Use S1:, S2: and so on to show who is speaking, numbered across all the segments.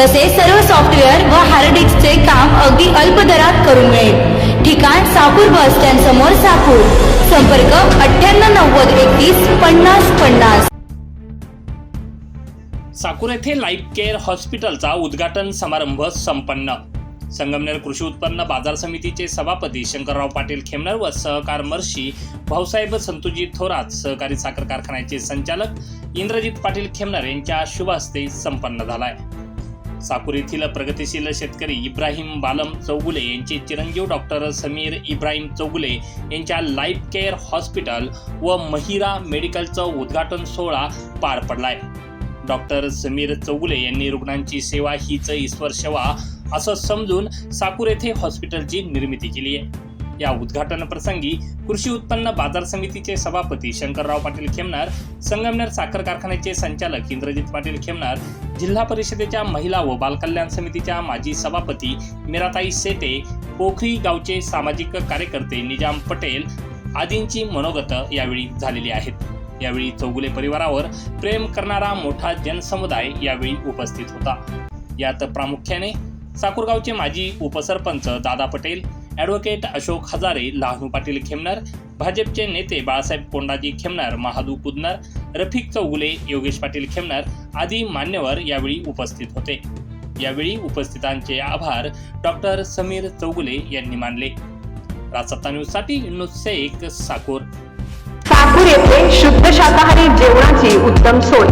S1: तसेच सर्व सॉफ्टवेअर व हार्ड डिस्कचे काम अगदी अल्प दरात करून मिळेल. ठिकाण साकूर बस स्टँड समोर साकूर संपर्क अठ्ठ्याण्णव नव्वद एकतीस पन्नास पन्नास.
S2: साकूर येथे लाईफ केअर हॉस्पिटलचा उद्घाटन समारंभ संपन्न. संगमनेर कृषी उत्पन्न बाजार समितीचे सभापती शंकरराव पाटील खेमनर व सहकार मर्षी भाऊसाहेब संतुजी थोरात सहकारी साखर कारखान्याचे संचालक इंद्रजित पाटील खेमनर यांच्या शुभ हस्ते संपन्न झालाय. साकूर येथील प्रगतिशील शेतकरी इब्राहिम बालम चौगुले यांचे चिरंजीव डॉक्टर समीर इब्राहिम चौगुले यांच्या लाईफ केअर हॉस्पिटल व महिरा मेडिकलचं उद्घाटन सोहळा पार पडलाय. डॉक्टर समीर चौगुले यांनी रुग्णांची सेवा हीच ईश्वर सेवा असं समजून साकूर येथे हॉस्पिटलची निर्मिती केली आहे. या उद्घाटन प्रसंगी कृषी उत्पन्न बाजार समितीचे सभापती शंकरराव पाटील खेमनार संगमनेर साखर कारखान्याचे संचालक इंद्रजित पाटील खेमनार जिल्हा परिषदेच्या महिला व बालकल्याण समितीच्या माजी सभापती मीराताई सेटे पोखरी गावचे सामाजिक कार्यकर्ते निजाम पटेल आदींची मनोगत यावेळी झालेली आहेत. यावेळी चौगुले परिवारावर प्रेम करणारा मोठा जनसमुदाय यावेळी उपस्थित होता. यात प्रामुख्याने साकुरगावचे माजी उपसरपंच दादा पटेल ॲडव्होकेट अशोक हजारे लहानू पाटील खेमनर भाजपचे नेते बाळासाहेब कोंडाजी खेमनर महादू कुदनर रफिक चौगुले योगेश पाटील खेमनर आदी मान्यवर यावेळी उपस्थित होते. यावेळी उपस्थितांचे आभार डॉक्टर समीर चौगुले यांनी मानले. राजसत्ता न्यूजसाठी नुस शेख साकूर.
S3: साकूर येथे शुद्ध शाकाहारी जेवणाची उत्तम सोय.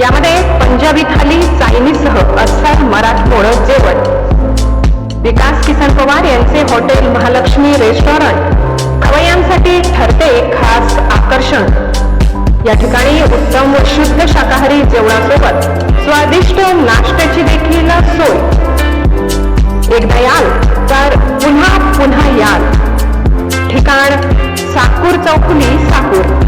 S3: यामध्ये पंजाबी थाली चायनीजसह अस्सल मराठमोळ जेवण. विकास किसन पवार यांचे हॉटेल महालक्ष्मी रेस्टॉरंट. खवय्यांसाठी ठरते खास आकर्षण. या ठिकाणी उत्तम व शुद्ध शाकाहारी जेवणासोबत स्वादिष्ट नाश्त्याची देखील सोय. एकदा याल तर पुन्हा पुन्हा याल. ठिकाण साकूर चौफुली साकूर.